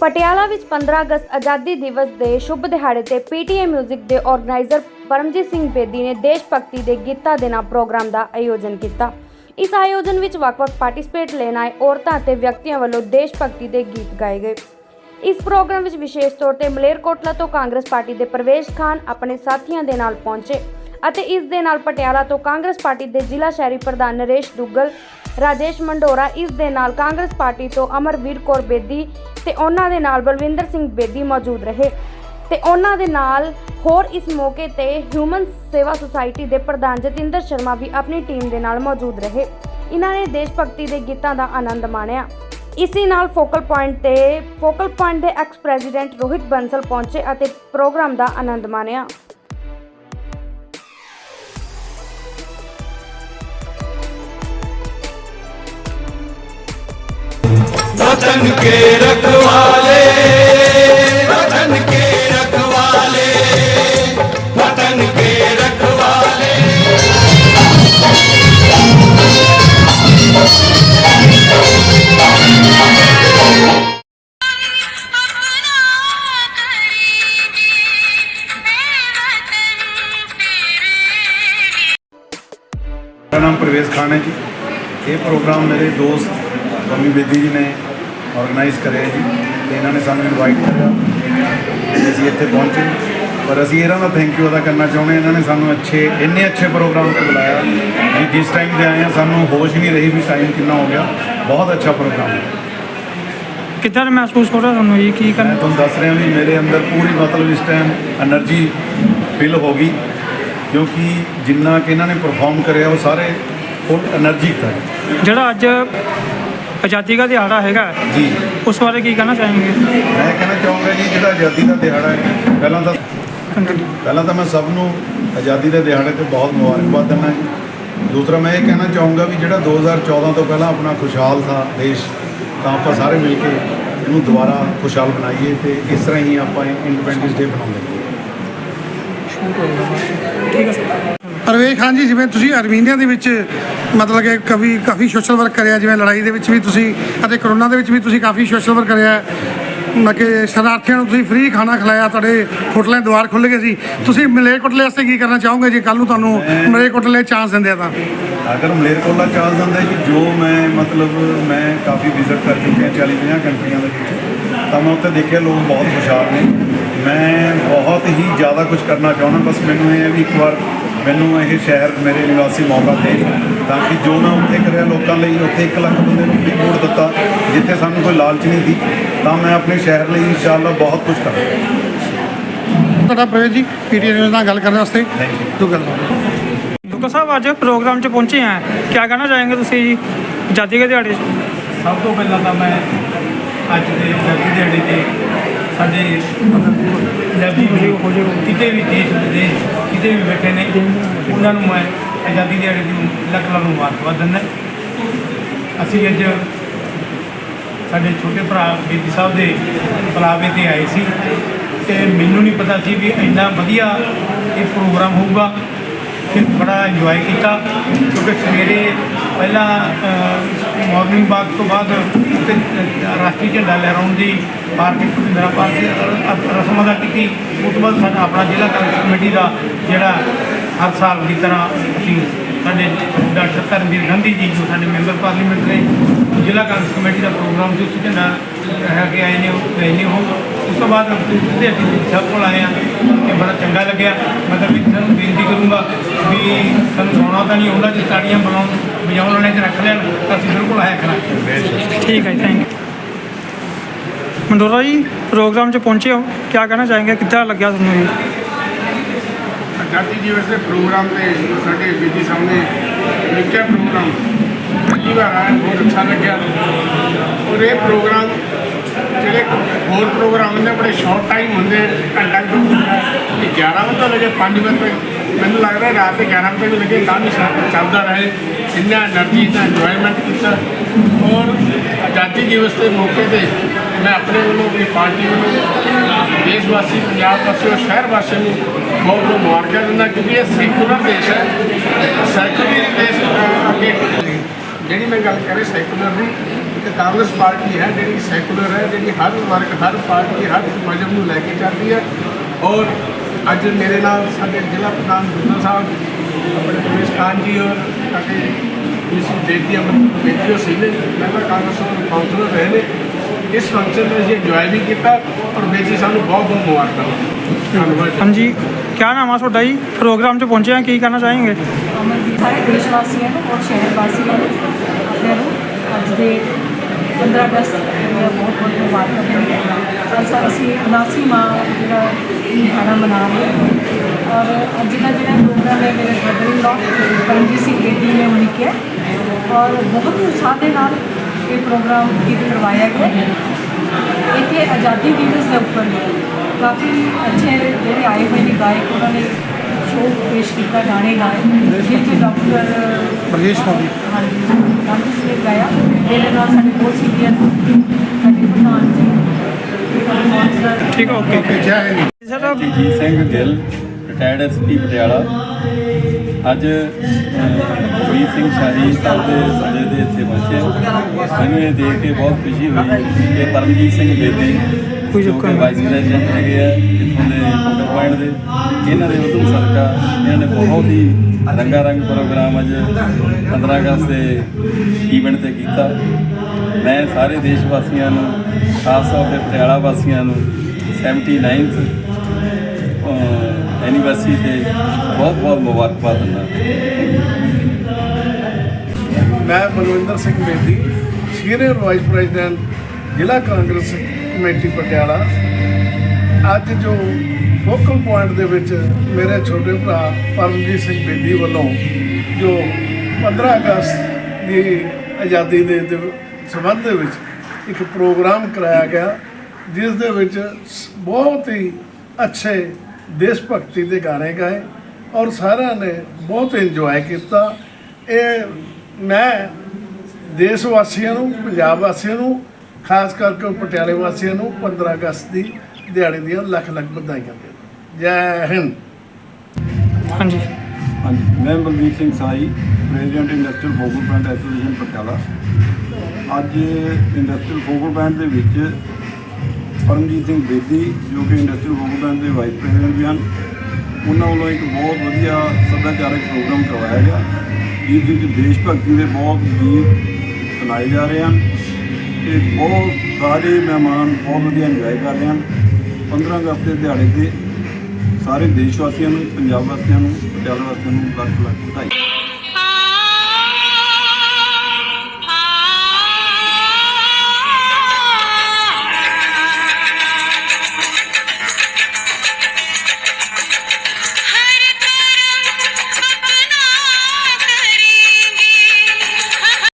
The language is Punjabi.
ਪਟਿਆਲਾ ਵਿੱਚ 15 ਅਗਸਤ ਆਜ਼ਾਦੀ ਦਿਵਸ ਦੇ ਸ਼ੁਭ ਦਿਹਾੜੇ ਤੇ ਪੀਟੀਏ 뮤직 ਦੇ ਆਰਗੇਨਾਈਜ਼ਰ ਪਰਮਜੀਤ ਸਿੰਘ ਬੇਦੀ ਨੇ ਦੇਸ਼ ਭਗਤੀ ਦੇ ਗੀਤਾਂ ਦੇ ਨਾਲ ਪ੍ਰੋਗਰਾਮ ਦਾ ਆਯੋਜਨ ਕੀਤਾ। ਇਸ ਆਯੋਜਨ ਵਿੱਚ ਵੱਖ-ਵੱਖ ਪਾਰਟਿਸਿਪੇਟ ਲੈਣ ਆਏ ਔਰਤਾਂ ਅਤੇ ਵਿਅਕਤੀਆਂ ਵੱਲੋਂ ਦੇਸ਼ ਭਗਤੀ ਦੇ ਗੀਤ ਗਾਏ ਗਏ। ਇਸ ਪ੍ਰੋਗਰਾਮ ਵਿੱਚ ਵਿਸ਼ੇਸ਼ ਤੌਰ ਤੇ ਮਲੇਰਕੋਟਲਾ ਤੋਂ ਕਾਂਗਰਸ ਪਾਰਟੀ ਦੇ ਪ੍ਰਵੇਸ਼ ਖਾਨ ਆਪਣੇ ਸਾਥੀਆਂ ਦੇ ਨਾਲ ਪਹੁੰਚੇ ਅਤੇ ਇਸ ਦੇ ਨਾਲ ਪਟਿਆਲਾ ਤੋਂ ਕਾਂਗਰਸ ਪਾਰਟੀ ਦੇ ਜ਼ਿਲ੍ਹਾ ਸ਼ਹਿਰੀ ਪ੍ਰਧਾਨ ਨਰੇਸ਼ ਦੁੱਗਲ ਰਾਜੇਸ਼ ਮੰਡੋਰਾ ਇਸ ਦੇ ਨਾਲ ਕਾਂਗਰਸ ਪਾਰਟੀ ਤੋਂ ਅਮਰਵੀਰ ਕੌਰ ਬੇਦੀ ਤੇ ਉਹਨਾਂ ਦੇ ਨਾਲ ਬਲਵਿੰਦਰ ਸਿੰਘ ਬੇਦੀ ਮੌਜੂਦ ਰਹੇ। ਤੇ ਉਹਨਾਂ ਦੇ ਨਾਲ ਹੋਰ ਇਸ ਮੌਕੇ ਤੇ ਹਿਊਮਨ ਸੇਵਾ ਸੁਸਾਇਟੀ ਦੇ ਪ੍ਰਧਾਨ ਜਤਿੰਦਰ ਸ਼ਰਮਾ ਵੀ ਆਪਣੀ ਟੀਮ ਦੇ ਨਾਲ ਮੌਜੂਦ ਰਹੇ। ਇਹਨਾਂ ਨੇ ਦੇਸ਼ ਭਗਤੀ ਦੇ ਗੀਤਾਂ ਦਾ ਆਨੰਦ ਮਾਣਿਆ। ਇਸੇ ਨਾਲ ਫੋਕਲ ਪੁਆਇੰਟ ਤੇ ਫੋਕਲ ਪੁਆਇੰਟ ਦੇ ਐਕਸ ਪ੍ਰੈਜ਼ੀਡੈਂਟ ਰੋਹਿਤ ਬੰਸਲ ਪਹੁੰਚੇ ਅਤੇ ਪ੍ਰੋਗਰਾਮ ਦਾ ਆਨੰਦ ਮਾਣਿਆ। वतन के रखवाले, वतन के रखवाले, वतन के रखवाले। मेरा नाम परवेज खान है जी। ये प्रोग्राम मेरे दोस्त रमी बेदी जी ने ਆਰਗੇਨਾਈਜ਼ ਕਰਿਆ ਜੀ ਤੇ ਇਹਨਾਂ ਨੇ ਸਾਨੂੰ ਇਨਵਾਈਟ ਕਰਿਆ ਅਸੀਂ ਇੱਥੇ ਪਹੁੰਚੇ। ਪਰ ਅਸੀਂ ਇਹਨਾਂ ਦਾ ਥੈਂਕ ਯੂ ਅਦਾ ਕਰਨਾ ਚਾਹੁੰਦੇ ਇਹਨਾਂ ਨੇ ਸਾਨੂੰ ਅੱਛੇ ਇੰਨੇ ਅੱਛੇ ਪ੍ਰੋਗਰਾਮ ਤੇ ਬੁਲਾਇਆ। ਜੀ ਜਿਸ ਟਾਈਮ ਤੇ ਆਏ ਆ ਸਾਨੂੰ ਹੋਸ਼ ਨਹੀਂ ਰਹੀ ਵੀ ਟਾਈਮ ਕਿੰਨਾ ਹੋ ਗਿਆ। ਬਹੁਤ ਅੱਛਾ ਪ੍ਰੋਗਰਾਮ ਕਿੱਦਾਂ ਮਹਿਸੂਸ ਹੋ ਰਿਹਾ ਤੁਹਾਨੂੰ ਇਹ ਕੀ ਕਰਨਾ? ਤੁਹਾਨੂੰ ਦੱਸ ਰਿਹਾ ਵੀ ਮੇਰੇ ਅੰਦਰ ਪੂਰੀ ਮਤਲਬ ਇਸ ਟਾਈਮ એનર્ਜੀ ਫਿਲ ਹੋ ਗਈ। ਕਿਉਂਕਿ ਜਿੰਨਾ ਕਿ ਇਹਨਾਂ ਨੇ ਪਰਫਾਰਮ ਕਰਿਆ ਉਹ ਸਾਰੇ ਫੁੱਲ એનર્ਜੀ ਤੱਕ ਜਿਹੜਾ ਅੱਜ ਆਜ਼ਾਦੀ ਦਾ ਦਿਹਾੜਾ ਹੈਗਾ। ਜੀ। ਉਸ ਬਾਰੇ ਕੀ ਕਹਿਣਾ ਚਾहेंगे ਮੈਂ ਕਹਿਣਾ ਚਾਹੂੰਗਾ ਜੀ ਜਿਹੜਾ ਆਜ਼ਾਦੀ ਦਾ ਦਿਹਾੜਾ ਹੈ ਪਹਿਲਾਂ ਤਾਂ ਪਹਿਲਾਂ ਤਾਂ ਮੈਂ ਸਭ ਨੂੰ ਆਜ਼ਾਦੀ ਦੇ ਦਿਹਾੜੇ ਤੇ ਬਹੁਤ ਮੁਬਾਰਕਬਾਦ ਦਿੰਦਾ ਜੀ। ਦੂਸਰਾ ਮੈਂ ਇਹ ਕਹਿਣਾ ਚਾਹੂੰਗਾ ਵੀ ਜਿਹੜਾ 2014 ਤੋਂ ਪਹਿਲਾਂ ਆਪਣਾ ਖੁਸ਼ਹਾਲ ਥਾ ਦੇਸ਼ ਤਾਂ ਆਪਾਂ ਸਾਰੇ ਮਿਲ ਕੇ ਇਹਨੂੰ ਦੁਬਾਰਾ ਖੁਸ਼ਹਾਲ ਬਣਾਈਏ ਤੇ ਇਸ ਤਰ੍ਹਾਂ ਹੀ ਆਪਾਂ ਇੰਡੀਪੈਂਡੈਂਸ ਡੇ ਬਣਾਉਂਦੇ ਰਹੀਏ। ਠੀਕ ਹੈ। ਸਰ ਪਰਵੇਸ਼ ਖਾਨ ਜੀ, ਜਿਵੇਂ ਤੁਸੀਂ ਅਰਮੀਨੀਆ ਦੇ ਵਿੱਚ ਮਤਲਬ ਕਿ ਕਵੀ ਕਾਫੀ ਸੋਸ਼ਲ ਵਰਕ ਕਰਿਆ, ਜਿਵੇਂ ਲੜਾਈ ਦੇ ਵਿੱਚ ਵੀ ਤੁਸੀਂ ਅਤੇ ਕਰੋਨਾ ਦੇ ਵਿੱਚ ਵੀ ਤੁਸੀਂ ਕਾਫੀ ਸੋਸ਼ਲ ਵਰਕ ਕਰਿਆ। ਮੈਂ ਕਿ ਸ਼ਰਾਰਥੀਆਂ ਨੂੰ ਤੁਸੀਂ ਫ੍ਰੀ ਖਾਣਾ ਖਿਲਾਇਆ, ਤੁਹਾਡੇ ਹੋਟਲਾਂ ਦੇ ਦੁਆਰ ਖੁੱਲ੍ਹ ਗਏ ਸੀ। ਤੁਸੀਂ ਮਲੇਰਕੋਟਲੇ ਵਾਸਤੇ ਕੀ ਕਰਨਾ ਚਾਹੋਗੇ ਜੇ ਕੱਲ ਨੂੰ ਤੁਹਾਨੂੰ ਮਲੇਰਕੋਟਲੇ ਚਾਂਸ ਦਿੰਦੇ ਆ ਤਾਂ? ਅਗਰ ਮਲੇਰਕੋਟਲਾ ਚਾਂਸ ਦਿੰਦਾ ਜੀ, ਜੋ ਮੈਂ ਮਤਲਬ ਮੈਂ ਕਾਫੀ ਵਿਜ਼ਿਟ ਕਰ ਚੁੱਕਿਆ 40 50 ਕੰਟਰੀਆਂ ਦੇ ਵਿੱਚ, ਤਾਂ ਮੈਂ ਉੱਥੇ ਦੇਖਿਆ ਲੋਕ ਬਹੁਤ ਖੁਸ਼ਹਾਲ ਨੇ। ਮੈਂ ਬਹੁਤ ਹੀ ਜ਼ਿਆਦਾ ਕੁਝ ਕਰਨਾ ਚਾਹੁੰਦਾ, ਬਸ ਮੈਨੂੰ ਇਹ ਹੈ ਵੀ ਇੱਕ ਵਾਰ ਮੈਨੂੰ ਇਹ ਸ਼ਹਿਰ ਮੇਰੇ ਨਿਵਾਸੀ ਮੌਕਾ ਦੇ ਤਾਂ ਕਿ ਜੋ ਮੈਂ ਉੱਥੇ ਕਰਿਆ ਲੋਕਾਂ ਲਈ ਉੱਥੇ 1 ਲੱਖ ਬੰਦੇ ਨੂੰ ਫ੍ਰੀ ਫੂਡ ਦਿੱਤਾ ਜਿੱਥੇ ਸਾਨੂੰ ਕੋਈ ਲਾਲਚ ਨਹੀਂ ਸੀ ਤਾਂ ਮੈਂ ਆਪਣੇ ਸ਼ਹਿਰ ਲਈ ਇਨਸ਼ਾਅੱਲਾ ਬਹੁਤ ਕੁਝ ਕਰਾਂਗਾ। ਤੁਹਾਡਾ ਪ੍ਰਵੇਸ਼ ਜੀ ਨਿਊਜ਼ ਨਾਲ ਗੱਲ ਕਰਨ ਵਾਸਤੇ। ਦੋ ਗੱਲ ਦੁੱਗਾ ਸਾਹਿਬ ਅੱਜ ਪ੍ਰੋਗਰਾਮ 'ਚ ਪਹੁੰਚੇ ਆ। ਕੀ ਕਹਿਣਾ ਚਾहेंगे ਤੁਸੀਂ ਜੀ ਆਜ਼ਾਦੀ ਦੇ ਦਿਹਾੜੇ 'ਚ? ਸਭ ਤੋਂ ਪਹਿਲਾਂ ਤਾਂ ਮੈਂ ਅੱਜ ਦੇ ਆਜ਼ਾਦੀ ਦਿਹਾੜੇ ਤੇ ਸਾਡੇ ਪੰਜਾਬੀ ਵੀਰ ਕਿਤੇ ਵੀ ਦੇਸ਼ ਵਿਦੇਸ਼ ਕਿਤੇ ਵੀ ਬੈਠੇ ਨੇ, ਉਹਨਾਂ ਨੂੰ ਮੈਂ ਆਜ਼ਾਦੀ ਦਿਹਾੜੇ ਦੀ ਲੱਖ ਲੱਖ ਮੁਬਾਰਕਬਾਦ ਦਿੰਦਾ। ਅਸੀਂ ਅੱਜ ਸਾਡੇ ਛੋਟੇ ਭਰਾ ਬੀਬੀ ਸਾਹਿਬ ਦੇ ਬੁਲਾਵੇ ਤੇ ਆਏ ਸੀ ਤੇ ਮੈਨੂੰ ਨਹੀਂ ਪਤਾ ਸੀ ਵੀ ਇੰਨਾ ਵਧੀਆ ਇਹ ਪ੍ਰੋਗਰਾਮ ਹੋਊਗਾ। ਤੇ ਬੜਾ ਇੰਜੋਏ ਕੀਤਾ, ਕਿਉਂਕਿ ਸਵੇਰੇ ਪਹਿਲਾਂ ਮਾਰਨਿੰਗ ਵਾਕ ਤੋਂ ਬਾਅਦ ਉੱਤੇ ਰਾਸ਼ਟਰੀ ਝੰਡਾ ਲਹਿਰਾਉਣ ਦੀ ਪਾਰਕਿੰਗ ਮੇਰਾ ਪਾਰਕ ਰਸਮ ਅਦਾ ਕੀਤੀ। ਉਸ ਤੋਂ ਬਾਅਦ ਸਾਡਾ ਆਪਣਾ ਜ਼ਿਲ੍ਹਾ ਕਾਂਗਰਸ ਕਮੇਟੀ ਦਾ ਜਿਹੜਾ ਹਰ ਸਾਲ ਦੀ ਤਰ੍ਹਾਂ ਅਸੀਂ ਸਾਡੇ ਡਾਕਟਰ ਧਰਮਵੀਰ ਗਾਂਧੀ ਜੀ ਜੋ ਸਾਡੇ ਮੈਂਬਰ ਪਾਰਲੀਮੈਂਟ ਨੇ ਜ਼ਿਲ੍ਹਾ ਕਾਂਗਰਸ ਕਮੇਟੀ ਦਾ ਪ੍ਰੋਗਰਾਮ ਸੀ ਉਸ ਝੰਡਾ ਲਹਿਰਾ ਕੇ ਆਏ ਨੇ ਉਹ ਗਏ ਨੇ ਉਹ। ਉਸ ਤੋਂ ਬਾਅਦ ਸਿੱਧੇ ਅਸੀਂ ਸਭ ਕੋਲ ਆਏ ਆ ਤੇ ਬੜਾ ਚੰਗਾ ਲੱਗਿਆ। ਮੈਂ ਤਾਂ ਵੀ ਤੁਹਾਨੂੰ ਬੇਨਤੀ ਕਰੂੰਗਾ ਵੀ ਸਾਨੂੰ ਸੌਣਾ ਤਾਂ ਨਹੀਂ ਆਉਂਦਾ ਜੇ ਤਾੜੀਆਂ ਬੁਲਾਉਣ ਵਜਾਉਣ ਵਾਲੇ ਤੇ ਰੱਖ ਲੈਣ ਤਾਂ ਅਸੀਂ ਬਿਲਕੁਲ ਆਇਆ ਕਰਾਂਗੇ। ਠੀਕ ਹੈ ਥੈਂਕ ਯੂ ਮੰਡੋਰਾ ਜੀ ਪ੍ਰੋਗਰਾਮ 'ਚ ਪਹੁੰਚੇ ਹੋ। ਕੀ ਕਹਿਣਾ ਚਾहेंगे ਕਿੱਦਾਂ ਲੱਗਿਆ ਤੁਹਾਨੂੰ ਜੀ ਆਜ਼ਾਦੀ ਦਿਵਸ ਦੇ ਪ੍ਰੋਗਰਾਮ ਤੇ ਸਾਡੇ ਬੀਜੀ ਸਾਹਮਣੇ ਲਿਖਿਆ ਪ੍ਰੋਗਰਾਮ। ਪਹਿਲੀ ਵਾਰ ਆਇਆ ਬਹੁਤ ਅੱਛਾ ਲੱਗਿਆ। ਔਰ ਇਹ ਪ੍ਰੋਗਰਾਮ ਜਿਹੜੇ ਹੋਰ ਪ੍ਰੋਗਰਾਮ ਹੁੰਦੇ, ਬੜੇ ਸ਼ਾਰਟ ਟਾਈਮ ਹੁੰਦੇ, ਘੰਟਾ ਕੁ 11 ਵਜੇ ਤੋਂ ਲੈ ਕੇ 5 ਵਜੇ ਤੱਕ, ਮੈਨੂੰ ਲੱਗਦਾ ਰਾਤ ਦੇ 11 ਵਜੇ ਵੀ ਲੱਗੇ ਤਾਂ ਵੀ ਸਾਰਾ ਚੱਲਦਾ ਰਹੇ। ਇੰਨਾ એનર્ਜੀ ਦਾ ਇੰਜੋਇਮੈਂਟ ਕੀਤਾ। ਔਰ ਆਜ਼ਾਦੀ ਦਿਵਸ ਦੇ ਮੌਕੇ ਤੇ ਮੈਂ ਆਪਣੇ ਵੱਲੋਂ, ਆਪਣੀ ਪਾਰਟੀ ਵੱਲੋਂ ਦੇਸ਼ ਵਾਸੀ ਪੰਜਾਬ ਵਾਸੀਓ ਸ਼ਹਿਰ ਵਾਸੀਆਂ ਨੂੰ ਬਹੁਤ ਬਹੁਤ ਮੁਬਾਰਕਾਂ ਦਿੰਦਾ ਕਿਉਂਕਿ ਇਹ ਸੈਕੂਲਰ ਦੇਸ਼ ਹੈ। ਸੈਕੂਲਰ ਦੇਸ਼ ਅੱਗੇ ਜਿਹੜੀ ਮੈਂ ਗੱਲ ਕਰੇ ਸੈਕੂਲਰ ਦੀ ਇੱਕ ਕਾਂਗਰਸ ਪਾਰਟੀ ਹੈ ਜਿਹੜੀ ਸੈਕੂਲਰ ਹੈ ਜਿਹੜੀ ਹਰ ਵਰਗ ਹਰ ਪਾਰਟੀ ਹਰ ਮਜਮ ਨੂੰ ਲੈ ਕੇ ਚੱਲਦੀ ਹੈ। ਔਰ ਅੱਜ ਮੇਰੇ ਨਾਲ ਸਾਡੇ ਜ਼ਿਲ੍ਹਾ ਪ੍ਰਧਾਨ ਗੁਰਦਾ ਸਾਹਿਬ ਆਪਣੇ ਪੁਲਿਸ ਖਾਨ ਜੀ ਔਰ ਸਾਡੇ ਇਸ ਬੇਦੀ ਅਮਰ ਬੇਦੀਓ ਸਿੰਘ ਪਹਿਲਾਂ ਕਾਂਗਰਸ ਦੇ ਕਾਉਂਸਲਰ ਰਹੇ ਨੇ। ਇਸ ਫੰਕਸ਼ਨ ਨੂੰ ਅਸੀਂ ਇੰਜੋਏ ਵੀ ਕੀਤਾ ਔਰ ਬੇਦੀ ਸਾਨੂੰ ਬਹੁਤ ਬਹੁਤ ਮੁਬਾਰਕਾਂ। ਧੰਨਵਾਦ। ਹਾਂਜੀ क्या नाम है थोड़ा जी प्रोग्राम से पहुँचे हैं की कहना चाहेंगे सारे देशवासियों और शहरवासियों अपने ਅੱਜ ਦੇ 15 ਅਗਸਤ ਦੀਆਂ ਬਹੁਤ ਬਹੁਤ ਮੁਬਾਰਕਾਂ ਦਿੰਦੇ ਅੱਜ ਅਸੀਂ 79ਵਾਂ ਜਿਹੜਾ ਦਿਹਾੜਾ ਮਨਾ ਰਹੇ ਹਾਂ ਔਰ ਅੱਜ ਦਾ ਜਿਹੜਾ ਪ੍ਰੋਗਰਾਮ ਹੈ ਮੇਰੇ ਬ੍ਰਦਰ ਇਨ ਲਾ ਪਰਮਜੀਤ ਸਿੰਘ ਬੇਦੀ ਨੇ ਉਲੀਕਿਆ ਔਰ ਬਹੁਤ ਹੀ ਉਤਸ਼ਾਹ ਦੇ ਨਾਲ ਇਹ ਪ੍ਰੋਗਰਾਮ ਇੱਕ ਕਰਵਾਇਆ ਗਿਆ ਇੱਥੇ ਆਜ਼ਾਦੀ ਦਿਵਸ ਦੇ ਉੱਪਰ ਕਾਫੀ ਅੱਛੇ ਜਿਹੜੇ ਆਏ ਹੋਏ ਨੇ ਗਾਇਕ ਉਹਨਾਂ ਨੇ ਸ਼ੋਅ ਪੇਸ਼ ਕੀਤਾ ਗਾਣੇ ਗਾਏ ਜਿਸ ਵਿੱਚ ਡਾਕਟਰ ਬਰਜੇਸ਼ ਹੋਣੀ ਹਾਂਜੀ ਡਾਕਟਰ ਜੀ ਨੇ ਗਾਇਆ। ਇਹਦੇ ਨਾਲ ਸਾਡੇ ਬਹੁਤ ਸੀਨੀਅਰ ਸਾਡੇ ਪ੍ਰਧਾਨ ਜੀ। ਕਾਉਂਸਲਰ ਠੀਕ ਹੈ ਓਕੇ। ਓਕੇ ਜੈ Hind. Sarjit Singh Gill retired SP Patiala. ਅੱਜ ਫਰੀਦ ਸਿੰਘ ਸ਼ਾਹੀ ਸਾਹਿਬ ਦੇ ਸੱਜੇ ਦੇ ਇੱਥੇ ਪਹੁੰਚੇ ਮੈਨੂੰ ਇਹ ਦੇਖ ਕੇ ਬਹੁਤ ਖੁਸ਼ੀ ਹੋਈ ਕਿ ਪਰਮਜੀਤ ਸਿੰਘ ਬੇਦੀ ਕੋਈ ਜੋ ਕਿ। ਵਾਈਸ ਪ੍ਰੈਜ਼ੀਡੈਂਟ ਹੈਗੇ ਆ ਪੁਆਇੰਟ ਦੇ। ਇਹਨਾਂ ਦੇ ਉਦਮ ਸਦਕਾ ਇਹਨਾਂ ਨੇ ਬਹੁਤ ਹੀ ਰੰਗਾ ਰੰਗ ਪ੍ਰੋਗਰਾਮ ਅੱਜ 15 ਅਗਸਤ ਦੇ ਈਵੈਂਟ ਤੇ ਕੀਤਾ। ਮੈਂ ਸਾਰੇ ਦੇਸ਼ ਵਾਸੀਆਂ ਨੂੰ, ਖਾਸ ਤੌਰ ਤੇ ਪਟਿਆਲਾ ਵਾਸੀਆਂ ਨੂੰ 79th ਐਨੀਵਰਸਰੀ ਤੇ ਬਹੁਤ ਬਹੁਤ ਮੁਬਾਰਕਬਾਦ ਦਿੰਦਾ। ਮੈਂ Manvinder Singh Bedi senior vice president ਜ਼ਿਲ੍ਹਾ ਕਾਂਗਰਸ ਕਮੇਟੀ ਪਟਿਆਲਾ। ਅੱਜ ਜੋ ਫੋਕਲ ਪੁਆਇੰਟ ਦੇ ਵਿੱਚ ਮੇਰੇ ਛੋਟੇ ਭਰਾ ਪਰਮਜੀਤ ਸਿੰਘ ਬੇਦੀ ਵੱਲੋਂ ਜੋ 15 ਅਗਸਤ ਦੀ ਆਜ਼ਾਦੀ ਦੇ ਦਿਵ- ਸੰਬੰਧ ਦੇ ਵਿੱਚ ਇੱਕ ਪ੍ਰੋਗਰਾਮ ਕਰਾਇਆ ਗਿਆ, ਜਿਸ ਦੇ ਵਿੱਚ ਸ- ਬਹੁਤ ਹੀ ਅੱਛੇ ਦੇਸ਼ ਭਗਤੀ ਦੇ ਗਾਣੇ ਗਾਏ ਔਰ ਸਾਰਿਆਂ ਨੇ ਬਹੁਤ ਇੰਜੋਏ ਕੀਤਾ। ਇਹ ਮੈਂ ਦੇਸ਼ ਵਾਸੀਆਂ ਨੂੰ, ਪੰਜਾਬ ਵਾਸੀਆਂ ਨੂੰ, ਖਾਸ ਕਰਕੇ ਪਟਿਆਲੇ ਵਾਸੀਆਂ ਨੂੰ 15 ਅਗਸਤ ਦੀ ਦਿਹਾੜੀ ਦੀਆਂ ਲੱਖ ਲੱਖ ਵਧਾਈਆਂ ਦਿੰਦਾ ਜੈ ਹਿੰਦ। ਹਾਂਜੀ। ਹਾਂਜੀ ਮੈਂ ਬਲਵੀਰ ਸਿੰਘ ਸਾਈ president industrial focal plant association Patiala. ਅੱਜ ਇੰਡਸਟਰੀਅਲ ਫੋਕਲ ਪਲਾਂਟ ਦੇ ਵਿੱਚ ਪਰਮਜੀਤ ਸਿੰਘ ਬੇਦੀ ਜੋ ਕਿ ਇੰਡਸਟਰੀਅਲ ਫੋਕਲ ਪਲਾਂਟ ਦੇ ਵਾਈਸ ਪ੍ਰੈਜ਼ੀਡੈਂਟ ਵੀ ਹਨ ਉਹਨਾਂ ਵੱਲੋਂ ਇੱਕ ਬਹੁਤ ਵਧੀਆ ਸੱਭਿਆਚਾਰਕ ਪ੍ਰੋਗਰਾਮ ਕਰਵਾਇਆ ਗਿਆ ਜਿਸ ਵਿੱਚ ਦੇਸ਼ ਭਗਤੀ ਦੇ ਬਹੁਤ ਗੀਤ ਸੁਣਾਏ ਜਾ ਰਹੇ ਹਨ ਤੇ ਬਹੁਤ ਸਾਰੇ ਮਹਿਮਾਨ ਬਹੁਤ ਵਧੀਆ ਇੰਜੋਏ ਕਰ ਰਹੇ ਹਨ। 15 ਅਗਸਤ ਦੇ ਦਿਹਾੜੇ ਤੇ ਸਾਰੇ ਦੇਸ਼ ਵਾਸੀਆਂ ਨੂੰ ਪੰਜਾਬ ਵਾਸੀਆਂ ਨੂੰ ਪਟਿਆਲਾ ਵਾਸੀਆਂ ਨੂੰ ਲੱਖ ਲੱਖ ਵਧਾਈ।